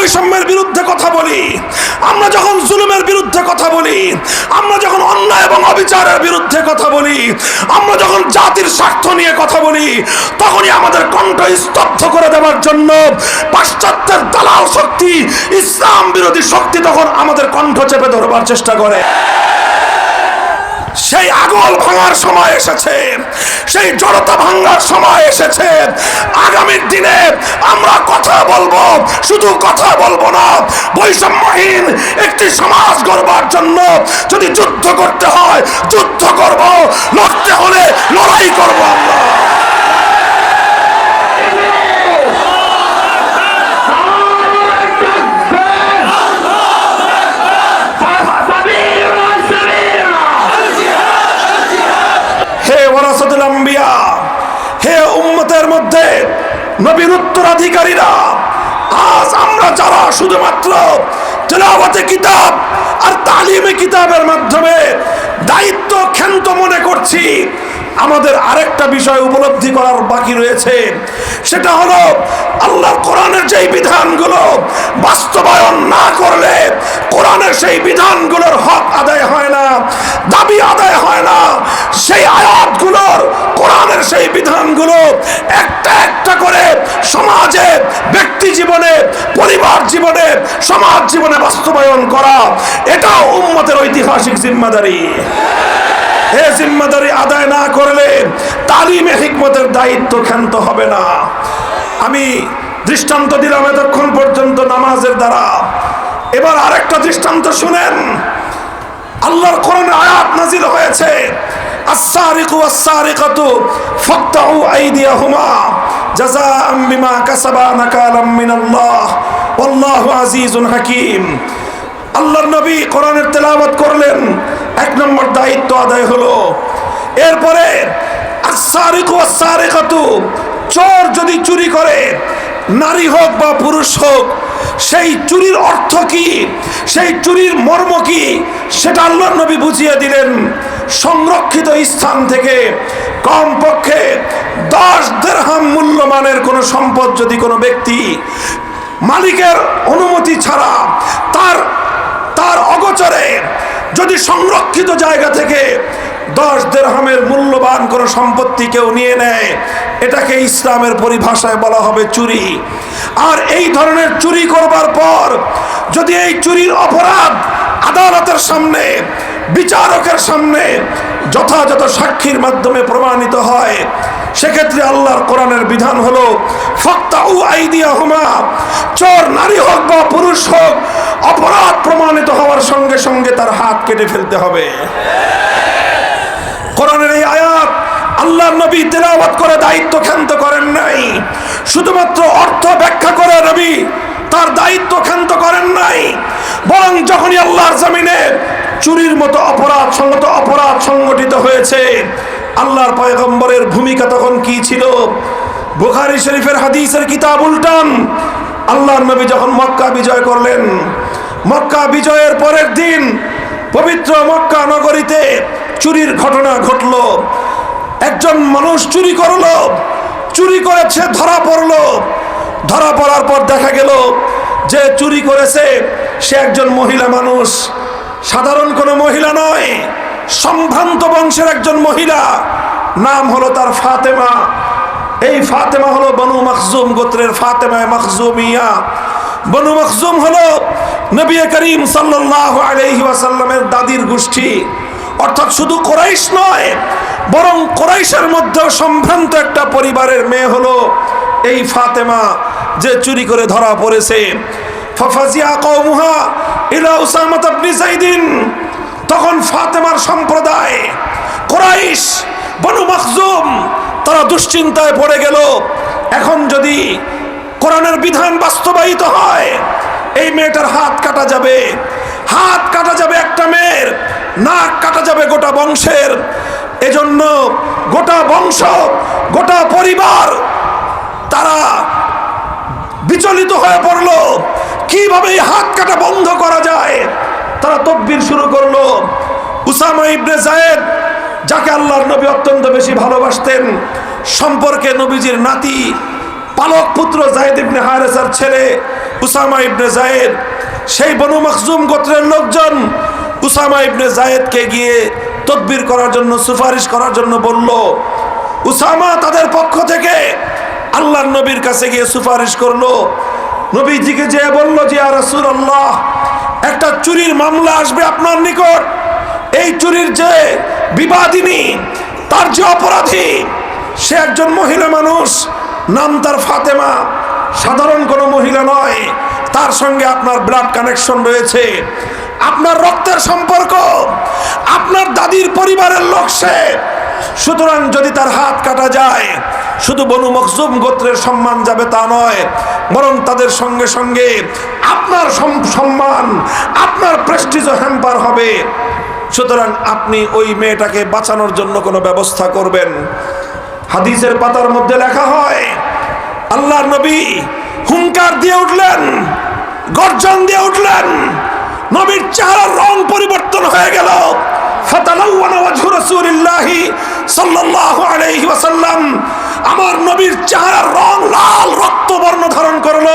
বৈষম্যের বিরুদ্ধে কথা বলি। আমরা যখন জুলুমের বিরুদ্ধে কথা বলি, আমরা যখন অন্যায় এবং অবিচারের বিরুদ্ধে কথা বলি, আমরা যখন জাতির স্বার্থ নিয়ে কথা বলি, তখনই আমাদের কণ্ঠ স্তব্ধ করে দেওয়ার জন্য পাশ্চাত্যের দালাল শক্তি, ইসলাম বিরোধী শক্তি তখন আমাদের কণ্ঠ চেপে ধরবার চেষ্টা করে। সেই আগল ভাঙার সময় এসেছে, সেই জড়তা ভাঙার সময় এসেছে। আগামীর দিনে আমরা কথা বলব, শুধু কথা বলব না, বৈষম্যহীন একটি সমাজ গড়বার জন্য যদি যুদ্ধ করতে হয়, যুদ্ধ করব, লড়তে হলে লড়াই করব আমরা। আম্বিয়া। হে উম্মতের মধ্যে নবীর উত্তরাধিকারীরা, আজ আমরা যারা শুধুমাত্র তেলাওয়াতে কিতাব আর তালিমে কিতাবের মাধ্যমে দায়িত্ব ক্ষান্ত মনে করছি আমাদের আরেকটা বিষয় উপলব্ধি করার বাকি রয়েছে। সেটা হলো, আল্লাহ কোরআনের যেই বিধানগুলো বাস্তবায়ন না করলে কোরআনের সেই বিধানগুলোর হক আদায় হয় না, দাবি আদায় হয় না। সেই আয়াতগুলোর, কোরআনের সেই বিধানগুলো একটা একটা করে সমাজে, ব্যক্তি জীবনে, পরিবার জীবনে, সমাজ জীবনে বাস্তবায়ন করা। এটাও উম্মতের ঐতিহাসিক জিম্মাদারি। এ জিম্মাদারি আদায় না করলে তালিমে হিকমতের দায়িত্ব ক্ষান্ত হবে না। আমি দৃষ্টান্ত দিলাম এতক্ষণ পর্যন্ত নামাজের দ্বারা। এবার আরেকটা দৃষ্টান্ত শুনেন। আল্লাহর কোরআনে আয়াত নাজিল হয়েছে, আস-সারিকু ওয়াস-সারিকাতু ফাকতাউ আইদিয়াহুমা জাযাআম বিমা কাসাবা নাকালাম মিনাল্লাহ, ওয়াল্লাহু আজিজুন হাকীম। আল্লাহর নবী কোরআনের তেলাওয়াত করলেন এক নম্বর দায়িত্ব আদায় হলো। এরপরে চোর যদি চুরি করে, নারী হোক বা পুরুষ হোক, সেই চুরির অর্থ কি? সেই চুরির মর্ম কি? সেটা আল্লাহ নবী বুঝিয়ে দিলেন সংরক্ষিত স্থান থেকে। কমপক্ষে দশ দেড়হাম মূল্যমানের কোনো সম্পদ যদি কোনো ব্যক্তি মালিকের অনুমতি ছাড়া তার তার অগোচরে যদি সংরক্ষিত জায়গা থেকে দশ দেড়হামের মূল্যবান কোনো সম্পত্তি কেউ নিয়ে নেয়, এটাকে ইসলামের পরিভাষায় বলা হবে চুরি। আর এই ধরনের চুরি করবার পর যদি এই চুরির অপরাধ আদালতের সামনে, বিচারকের সামনে যথাযথ সাক্ষীর মাধ্যমে প্রমাণিত হয়, সেক্ষেত্রে আল্লাহর কোরআনের বিধান হলো, ফক্তাউ আইদিয়া হুমা চোর, নারী হোক বা পুরুষ হোক, অপরাধ প্রমাণিত হওয়ার সঙ্গে সঙ্গে তার হাত কেটে ফেলতে হবে। কোরআনের এই আয়াত আল্লাহ নবী তেলাওয়াত করে দায়িত্ব ক্ষান্ত করেন নাই। শুধুমাত্র অর্থ ব্যাখ্যা করে নবী তার দায়িত্ব ক্ষান্ত করেন নাই। বরং যখনই আল্লাহর জমিনে চুরির মতো অপরাধ সঙ্গত অপরাধ সংগঠিত হয়েছে, আল্লাহর পয়গম্বরের ভূমিকা তখন কি ছিল? বুখারি শরীফের হাদিসের কিতাব উল্টান। আল্লাহর নবী যখন মক্কা বিজয় করলেন, মক্কা বিজয়ের পরের দিন পবিত্র মক্কা নগরীতে চুরির ঘটনা ঘটল। একজন মানুষ চুরি করল, চুরি করেছে, ধরা পড়ল। ধরা পড়ার পর দেখা গেল যে চুরি করেছে সে একজন মহিলা মানুষ। সাধারণ কোনো মহিলা নয়, সম্ভ্রান্ত বংশের একজন মহিলা। নাম হলো তার ফাতেমা। এই ফাতেমা হলো বনু মখজুম, গোত্রের ফাতেমায় মখজুমিয়া। বনু মখজুম হলো নবী করিম সাল্লাহ আলহি ওয়াসাল্লামের দাদির গোষ্ঠী। অর্থাৎ শুধু কোরাইশ নয়, বরং কোরাইশের মধ্যেও সম্ভ্রান্ত একটা পরিবারের মেয়ে হলো এই ফাতেমা যে চুরি করে ধরা পড়েছে। ফাফাজিয়া কওমুহা ইলা উসামাত যাইদিন। তখন ফাতেমার সম্প্রদায় কোরাইশ, বনু মখজুম তারা দুশ্চিন্তায় পড়ে গেল। এখন যদি কোরআনের বিধান বাস্তবায়িত হয়, এই মেয়েটার হাত কাটা যাবে। হাত কাটা যাবে একটা মেয়ের, নাক কাটা যাবে গোটা বংশের। এজন্য গোটা বংশ, গোটা পরিবার তারা বিচলিত হয়ে পড়ল। কীভাবে এই হাত কাটা বন্ধ করা যায়? তারা তকবির শুরু করল। উসামা ইবনে জায়েদ যাকে আল্লাহর নবী অত্যন্ত বেশি ভালোবাসতেন, সম্পর্কে নবীজির নাতি, পালক পুত্র জায়েদ ইবনে হারেসার ছেলে উসামা ইবনে জায়েদ, সেই বনু মখজুম গোত্রের লোকজন উসামা ইবনে জায়েদকে গিয়ে তদবির করার জন্য, সুপারিশ করার জন্য বলল, উসামা তাদের পক্ষ থেকে আল্লাহর নবীর কাছে গিয়ে সুপারিশ করল। নবীজিকে যে বলল যে আর আল্লাহ একটা চুরির মামলা আসবে আপনার নিকট। এই চুরির যে বিবাদিনী, তার যে অপরাধী, সে একজন মহিলা মানুষ, নাম তার ফাতেমা। সাধারণ কোনো মহিলা নয়, তার সঙ্গে আপনার ব্লাড কানেকশন রয়েছে। আপনার রক্তের সম্পর্ক, আপনার দাদির পরিবারের লোক সে। সুতরাং যদি তার হাত কাটা যায়, শুধু বনু মখজুম গোত্রের সম্মান যাবে তা নয়, বরং তাদের সঙ্গে সঙ্গে আপনার সম্মান আপনার প্রেস্টিজ হ্যাম্পার হবে। সুতরাং আপনি ওই মেয়েটাকে বাঁচানোর জন্য কোনো ব্যবস্থা করবেন। হাদিসের পাতার মধ্যে লেখা হয়, আল্লাহর নবী হুঙ্কার দিয়ে উঠলেন, গর্জন দিয়ে উঠলেন, নবীর চেহারার রং পরিবর্তন হয়ে গেল। আমার নবীর চেহারার রং লাল, রক্তবর্ণ ধারণ করল।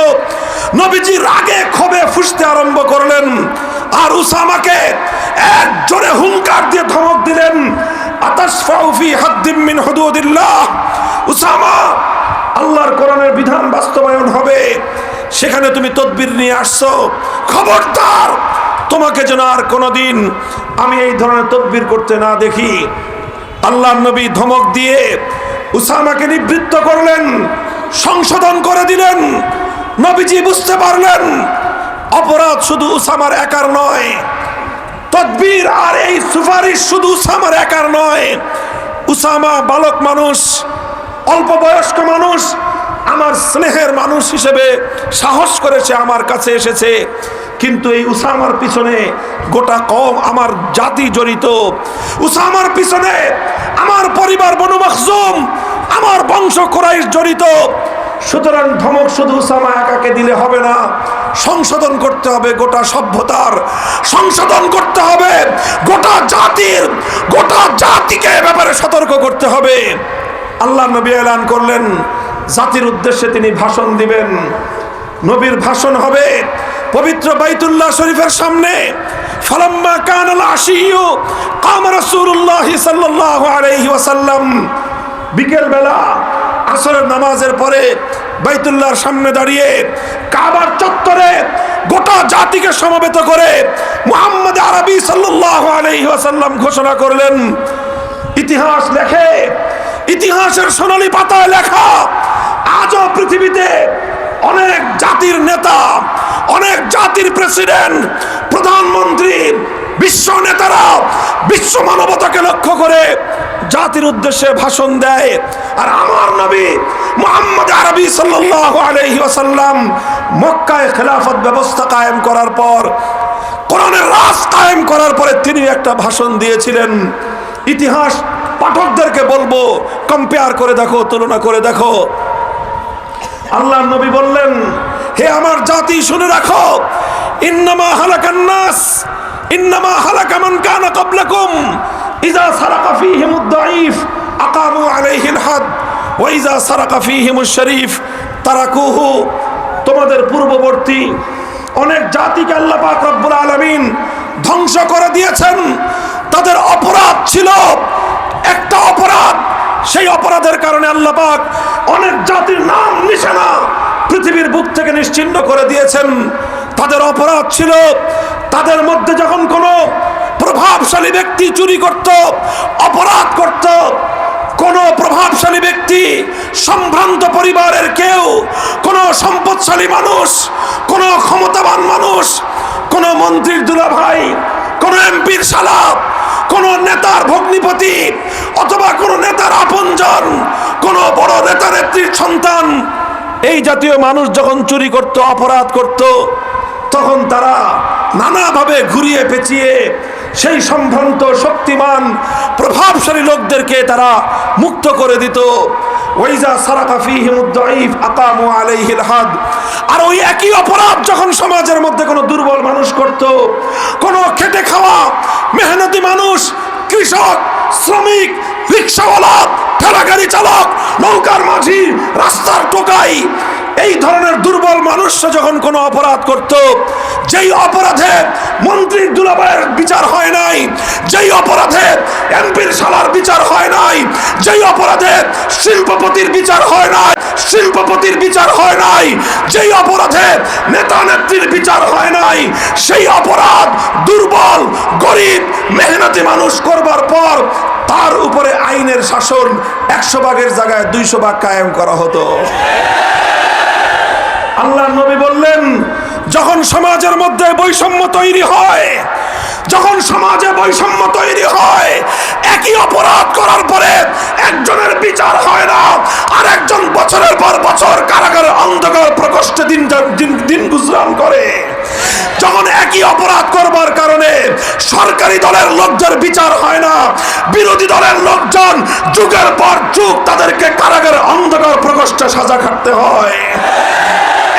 নবীজি রাগে ক্ষোভে ফুসতে আরম্ভ করলেন। আর উসামাকে এক জোরে হুঙ্কার দিয়ে ধমক দিলেন মিন আল্লাহর কোরআনের বিধান বাস্তবায়ন হবে, সেখানে তুমি তদবির নিয়ে আসছো। খবরদার, তোমাকে যেন আর কোনোদিন আমি এই ধরনের তদবির করতে না দেখি। আল্লাহ নবী ধমক দিয়ে উসামাকে নিবৃত্ত করলেন, সংশোধন করে দিলেন, নবীজি বুঝতে পারলেন অপরাধ শুধু উসামার একার নয়। তদবির আর এই সুপারিশ শুধু উসামার একার নয়। উসামা বালক মানুষ, অল্প বয়স্ক মানুষ, আমার স্নেহের মানুষ হিসেবে সাহস করেছে, আমার কাছে এসেছে। কিন্তু এই উসামার পিছনে গোটা কম আমার জাতি জড়িত। উসামার পিছনে আমার পরিবার বনু মখজুম, আমার বংশ কোরাইশ জড়িত। সুতরাং ধমক শুধু উসামা একাকে দিলে হবে না। সংশোধন করতে হবে গোটা সভ্যতার। সংশোধন করতে হবে। গোটা জাতির, গোটা জাতিকে ব্যাপারে সতর্ক করতে হবে। আল্লাহ নবী এলান করলেন, জাতির উদ্দেশ্যে তিনি ভাষণ দিবেন। নবীর ভাষণ হবে, পবিত্র বাইতুল্লাহ শরীফের সামনে, ফালাম্মা কানাল আশিয়ু কাম রাসূলুল্লাহ সাল্লাল্লাহু আলাইহি ওয়াসাল্লাম। বিকেল বেলা আসরের নামাজের পরে বাইতুল্লাহর সামনে দাঁড়িয়ে কাবার চত্বরে গোটা জাতিকে সমবেত করে মুহাম্মদ আরবি সাল্লাল্লাহু আলাইহি ঘোষণা করলেন। ইতিহাস লেখে, ইতিহাসের সোনালী পাতায় লেখা, আজও পৃথিবীতে অনেক জাতির নেতা, অনেক জাতির প্রেসিডেন্ট, প্রধানমন্ত্রী বিশ্ব নেতারা বিশ্ব মানবতাকে লক্ষ্য করে জাতির উদ্দেশ্যে ভাষণ দেয়। আর আমার নবী মোহাম্মদ আরবি সাল্লাল্লাহু আলাইহি ওয়াসাল্লাম মক্কায় খেলাফত ব্যবস্থা কায়েম করার পর, কোরআনের রাজ কায়েম করার পরে তিনি একটা ভাষণ দিয়েছিলেন। ইতিহাস পাঠকদেরকে বলব কম্পেয়ার করে দেখো, তুলনা করে দেখো। আল্লাহ নবী বললেন, হে আমার জাতি শুনে রাখো, ইন্নামা হালাকান নাস ইন্নামা হালাকা মান কানা ক্বাবলাকুম ইযা সারাকা ফীহিমুদ দাঈফ আকামু আলাইহিল হাদ ওয়া ইযা সারাকা ফীহিমুশ শরীফ তারাকুহু। তোমাদের পূর্ববর্তী অনেক জাতিকে আল্লাহ পাক রব্বুল আলামিন ধ্বংস করে দিয়েছেন। তাদের অপরাধ ছিল। একটা অপরাধ, সেই অপরাধের কারণে আল্লাহ পাক অনেক জাতির নাম, নিশানা পৃথিবীর বুক থেকে নিশ্চিন্ন করে দিয়েছেন। তাদের অপরাধ ছিল তাদের মধ্যে যখন কোনো প্রভাবশালী ব্যক্তি চুরি করত, অপরাধ করত, কোন প্রভাবশালী ব্যক্তি সম্ভ্রান্ত পরিবারের কেউ, কোন সম্পদশালী মানুষ, কোন ক্ষমতাবান মানুষ, কোন মন্ত্রীর দুলাভাই, কোন এমপির সালাপ কোন নেতার ভগ্নিপতি, অথবা কোন নেতার আপনজন, কোন বড় নেতা নেত্রীর সন্তান, এই জাতীয় মানুষ যখন চুরি করত, অপরাধ করত, তখন তারা নানাভাবে ঘুরিয়ে পেঁচিয়ে সেই সম্ভ্রান্ত, শক্তিমান, প্রভাবশালী লোকদেরকে তারা মুক্ত করে দিত। ওইজা সারাকা ফিহিমুদ দাঈফ আকামু আলাইহিল হাদ। আর ওই একই অপরাধ যখন সমাজের মধ্যে কোনো দুর্বল মানুষ করত, কোনো খেটে খাওয়া, মেহনতি মানুষ, কৃষক, শ্রমিক, রিক্সাওয়ালা ঠেলাগাড়ি চালক, নৌকার মাঝি, রাস্তার টোকাই এই ধরনের দুর্বল মানুষরা যখন কোনো অপরাধ করত, যেই অপরাধে মন্ত্রীর দুলাবায়ের বিচার হয় নাই, যেই অপরাধে এমপির শালার বিচার হয় নাই, যেই অপরাধে শিল্পপতির বিচার হয় নাই, শিল্পপতির বিচার হয় নাই, যেই অপরাধে নেতা নেত্রীর বিচার হয় নাই, সেই অপরাধ দুর্বল, গরিব, মেহনতি মানুষ করবার পর তার উপরে আইনের শাসন একশো ভাগের জায়গায় দুইশো ভাগ কায়েম করা হতো। আল্লাহ নবী বললেন, যখন সমাজের মধ্যে বৈষম্য তৈরি হয়, যখন সমাজে বৈষম্য তৈরি হয়, একই অপরাধ করার পরে একজনের বিচার হয় না আর একজন বছরের পর বছর কারাগারে অন্ধকার প্রকোষ্ঠে দিন দিন গুজরান করে। যখন একই অপরাধ করবার কারণে সরকারি দলের লোকদের বিচার হয় না, বিরোধী দলের লোকজন যুগের পর যুগ তাদেরকে কারাগারে অন্ধকার প্রকোষ্ঠে সাজা খাটতে হয়।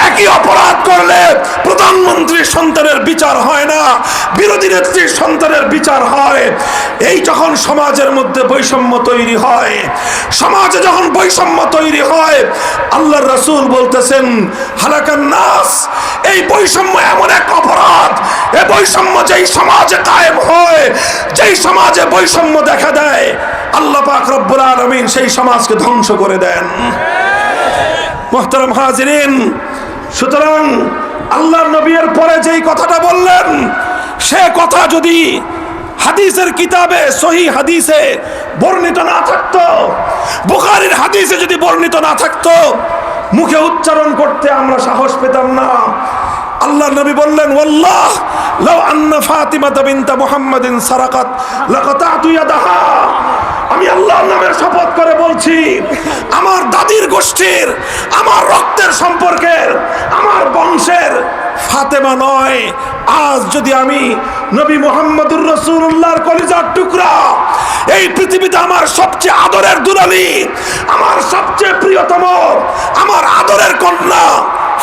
একই অপরাধ করলে প্রধানমন্ত্রীর সন্তানের বিচার হয় না, বিরোধী নেত্রীর সন্তানের বিচার হয়। এই যখন সমাজের মধ্যে বৈষম্য তৈরি হয়, সমাজে যখন বৈষম্য তৈরি হয়, আল্লাহর রসুল বলতেছেন, হালাকান নাস, এই বৈষম্য এমন এক অপরাধ এই বৈষম্য যেই সমাজে কায়েম হয়, যেই সমাজে বৈষম্য দেখা দেয়, আল্লাহ পাক রব্বুল আলমিন সেই সমাজকে ধ্বংস করে দেন। মোহতারাম হাজিরিন সুতরাং আল্লাহ নবীর পরে যেই কথাটা বললেন, সে কথা যদি হাদিসের কিতাবে, সহি হাদিসে বর্ণিত না থাকতো, বুখারির হাদিসে যদি বর্ণিত না থাকতো, মুখে উচ্চারণ করতে আমরা সাহস পেতাম না। আল্লাহ নবী বললেন ওল্লাহ লাউ আন্না ফাতিমা বিনতা মুহাম্মাদিন সারাকাত, লাকাতাতু ইয়াদাহা। আমি আল্লাহর নামের শপথ করে বলছি, আমার দাদির গোষ্ঠীর, আমার রক্তের সম্পর্কের আমার বংশের ফাতেমা নয়। আজ যদি আমি নবী মোহাম্মদুর রসুল্লাহর কলিজার টুকরা, এই পৃথিবীতে আমার সবচেয়ে আদরের দুলালি, আমার সবচেয়ে প্রিয়তম, আমার আদরের কন্যা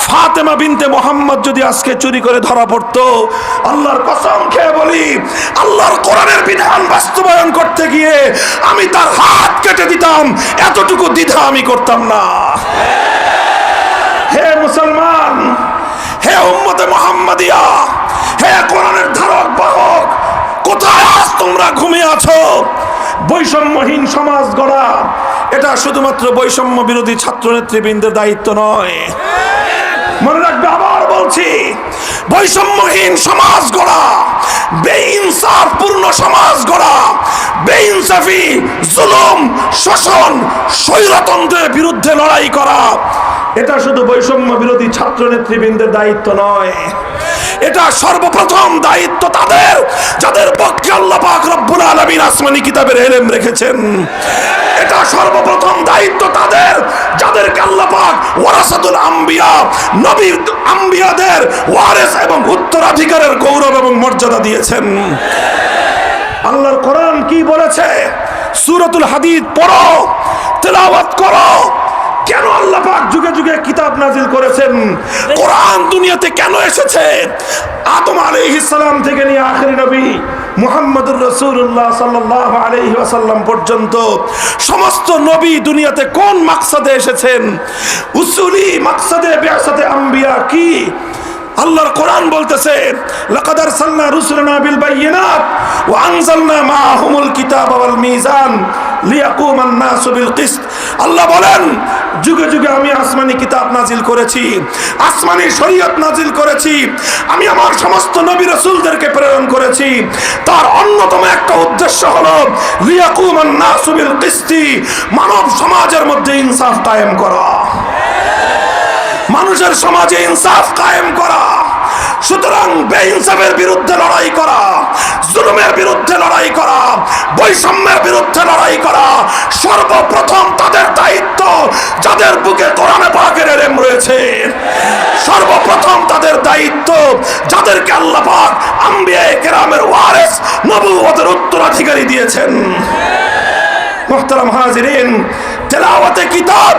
ফাতেমা বিনতে মোহাম্মদ যদি আজকে চুরি করে ধরা পড়তো, আল্লাহর কসম খেয়ে বলি, আল্লাহর কোরআনের বিধান বাস্তবায়ন করতে গিয়ে আমি তার হাত কেটে দিতাম, এতটুকু দ্বিধা আমি করতাম না। হে মুসলমান, হে উম্মতে মোহাম্মদিয়া, হে কোরআনের ধারক, বাহক, কোথায় আজ তোমরা ঘুমিয়ে আছো? বৈষম্যহীন সমাজ গড়া, এটা শুধুমাত্র বৈষম্য বিরোধী ছাত্র নেতৃবৃন্দের দায়িত্ব নয়। মনে রাখবে, আবার বলছি, বৈষম্যহীন সমাজ গড়া বেইনসাফ পূর্ণ সমাজ গড়া, বেইনসাফি, জুলুম, শোষণ, স্বৈরতন্ত্রের বিরুদ্ধে লড়াই করা, এটা শুধু বৈষম্য বিরোধী ছাত্র নেতৃবৃন্দের দায়িত্ব নয়। এটা সর্বপ্রথম দায়িত্ব তাদের, যাদের পক্ষে আল্লাহ পাক রব্বুল আলামিন আসমানি কিতাবের এলেম রেখেছেন। এটা সর্বপ্রথম দায়িত্ব তাদের, যাদেরকে আল্লাহ পাক ওয়ারাসাতুল আম্বিয়া নবী আম্বিয়াদের ওয়ারেস এবং উত্তরাধিকারের গৌরব এবং মর্যাদা দিয়েছেন। আল্লাহর কোরআন কি বলেছে? সূরাতুল হাদিদ পড়ো, তেলাওয়াত করো কেন আল্লাহ পাক যুগে যুগে কিতাব নাজিল করেছেন? কোরআন দুনিয়াতে কেন এসেছে? আদম আলাইহিস সালাম থেকে নিয়ে আখেরি নবী মুহাম্মদুর রাসূলুল্লাহ সাল্লাল্লাহু আলাইহি ওয়াসাল্লাম পর্যন্ত সমস্ত নবী দুনিয়াতে কোন মাকসাদে এসেছেন? উসুলি মাকসাদে বিআসাতে আম্বিয়া কি? আল্লাহর কোরআন বলতেছে, লাকাদ আরসালনা রুসুলানা বিল বাইয়িনাত ওয়া আনজালনা মাআহুমুল কিতাবা ওয়াল মিজান লিয়াকুমান নাসু বিল কিসত। আল্লাহ বলেন, যুগে যুগে আমি আসমানি কিতাব নাজিল করেছি, আসমানি শরীয়ত নাজিল করেছি, আমি আমার সমস্ত নবী রাসূলদেরকে প্রেরণ করেছি। তার অন্যতম একটা উদ্দেশ্য হলো লিয়াকুমান নাসু বিল কিসতি, মানব সমাজের মধ্যে ইনসাফ কায়েম করা। মানুষের সমাজে ইনসাফ কায়েম করা সুতরাং বিরুদ্ধে লড়াই করা, জুলুমের বিরুদ্ধে লড়াই করা, বৈষম্যের বিরুদ্ধে লড়াই করা, সর্বপ্রথম তাদের দায়িত্ব যাদের বুকে কোরআনে পাকের এলেম রয়েছে। সর্বপ্রথম তাদের দায়িত্ব যাদেরকে আল্লাহ পাক আম্বিয়া কেরামের ওয়ারেস নবুয়তের উত্তরাধিকারী দিয়েছেন। মোহতারাম হাজিরিন, তেলাওয়াতে কিতাব,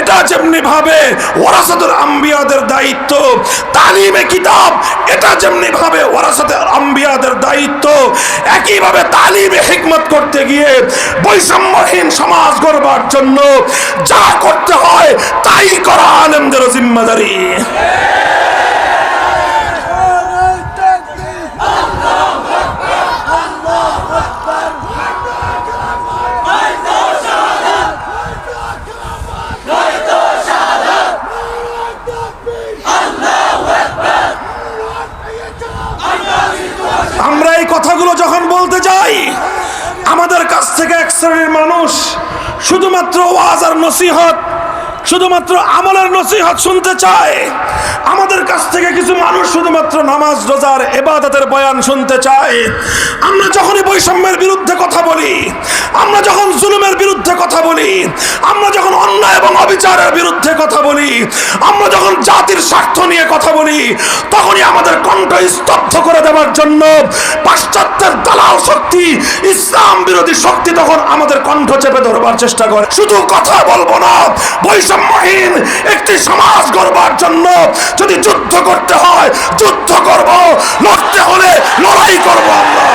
এটা যেমনি ভাবে ওরাসাতুল আম্বিয়াদের দায়িত্ব, তালিমে কিতাব, এটা যেমনি ভাবে ওরাসাতুল আম্বিয়াদের দায়িত্ব, একইভাবে তালিমে হিকমত করতে গিয়ে বৈষম্যহীন সমাজ গড়বার জন্য যা করতে হয় তাই করা আলেমদের জিম্মাদারি। কথাগুলো যখন বলতে যাই আমাদের কাছ থেকে এক শ্রেণির মানুষ শুধুমাত্র ওয়াজ আর নসিহত শুধুমাত্র আমলের নসিহত শুনতে চায়। আমাদের কাছ থেকে কিছু মানুষ শুধুমাত্র নামাজ রোজার এবাদতের বয়ান শুনতে চায়। আমরা যখনই বৈষম্যের বিরুদ্ধে কথা বলি, আমরা যখন জুলুমের বিরুদ্ধে কথা বলি, আমরা যখন অন্যায় এবং অবিচারের বিরুদ্ধে কথা বলি, আমরা যখন জাতির স্বার্থ নিয়ে কথা বলি, তখনই আমাদের কণ্ঠ স্তব্ধ করে দেওয়ার জন্য পাশ্চাত্যের দালাল শক্তি, ইসলাম বিরোধী শক্তি তখন আমাদের কণ্ঠ চেপে ধরবার চেষ্টা করে। শুধু কথা বলব না বৈষম্যহীন একটি সমাজ গড়বার জন্য যদি যুদ্ধ করতে হয়, যুদ্ধ করব, লড়তে হলে লড়াই করব আমরা।